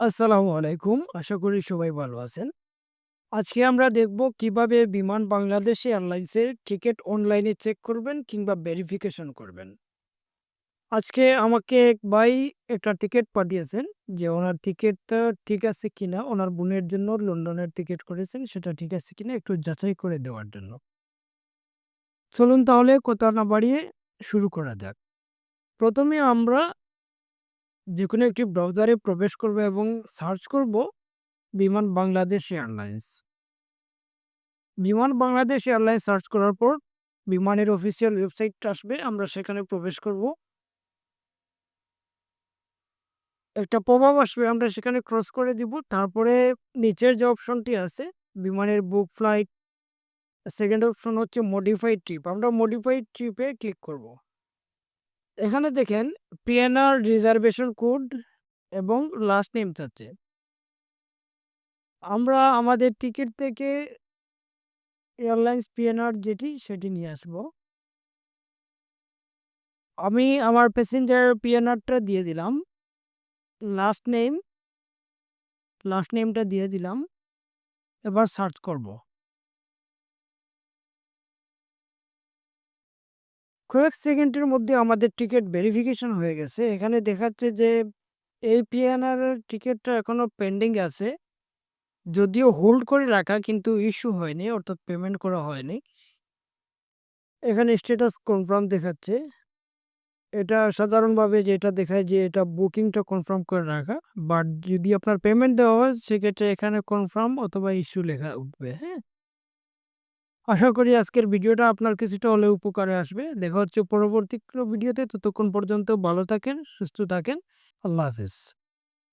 আসসালামু আলাইকুম। আশা করি সবাই ভালো আছেন। আজকে আমরা দেখব কীভাবে বিমান বাংলাদেশ এয়ারলাইন্সের টিকিট অনলাইনে চেক করবেন কিংবা ভেরিফিকেশন করবেন। আজকে আমাকে এক ভাই একটা টিকিট পাঠিয়েছেন যে ওনার টিকিটটা ঠিক আছে কিনা, ওনার বোনের জন্য লন্ডনের টিকিট করেছেন, সেটা ঠিক আছে কিনা একটু যাচাই করে দেওয়ার জন্য। চলুন তাহলে কথা না বাড়িয়ে শুরু করা যাক। প্রথমে আমরা যেকোনো একটি ব্রাউজারে প্রবেশ করব এবং সার্চ করব বিমান বাংলাদেশ এয়ারলাইন্স। বিমান বাংলাদেশ এয়ারলাইন্স সার্চ করার পর বিমানের অফিসিয়াল ওয়েবসাইটটা আসবে, আমরা সেখানে প্রবেশ করব। একটা প্রভাব আসবে, আমরা সেখানে ক্রস করে দিব, তারপরে নিচের যে অপশনটি আছে, বিমানের বুক ফ্লাইট সেকেন্ড অপশন হচ্ছে মডিফাইড ট্রিপ আমরা মডিফাইড ট্রিপে ক্লিক করব। এখানে দেখেন পিএনআর রিজার্ভেশন কোড এবং লাস্ট নেম চাচ্ছে। আমরা আমাদের টিকিট থেকে এয়ারলাইন্স পিএনআর যেটি, সেটি নিয়ে আসব। আমি আমার প্যাসেঞ্জার পিএনআরটা দিয়ে দিলাম। লাস্ট নেম লাস্ট নেমটা দিয়ে দিলাম। এবার সার্চ করব। কয়েক সেকেন্ডের মধ্যে আমাদের টিকিট ভেরিফিকেশন হয়ে গেছে। এখানে দেখাচ্ছে যে এই পিএনআর টিকিটটা এখনও পেন্ডিং আছে। যদিও হোল্ড করে রাখা কিন্তু ইস্যু হয়নি অর্থাৎ পেমেন্ট করা হয়নি। এখানে স্ট্যাটাস কনফার্ম দেখাচ্ছে। এটা সাধারণভাবে যেটা দেখায় যে এটা বুকিংটা কনফার্ম করে রাখা। বাট যদি আপনার পেমেন্ট দেওয়া হয় সেক্ষেত্রে এখানে কনফার্ম অথবা ইস্যু লেখা উঠবে, হ্যাঁ? আশা করি আজকের ভিডিওটা আপনার কিছুটা হলেও উপকারে আসবে। দেখা হচ্ছে পরবর্তী ভিডিওতে। ততক্ষণ পর্যন্ত ভালো থাকেন, সুস্থ থাকেন। আল্লাহ হাফেজ।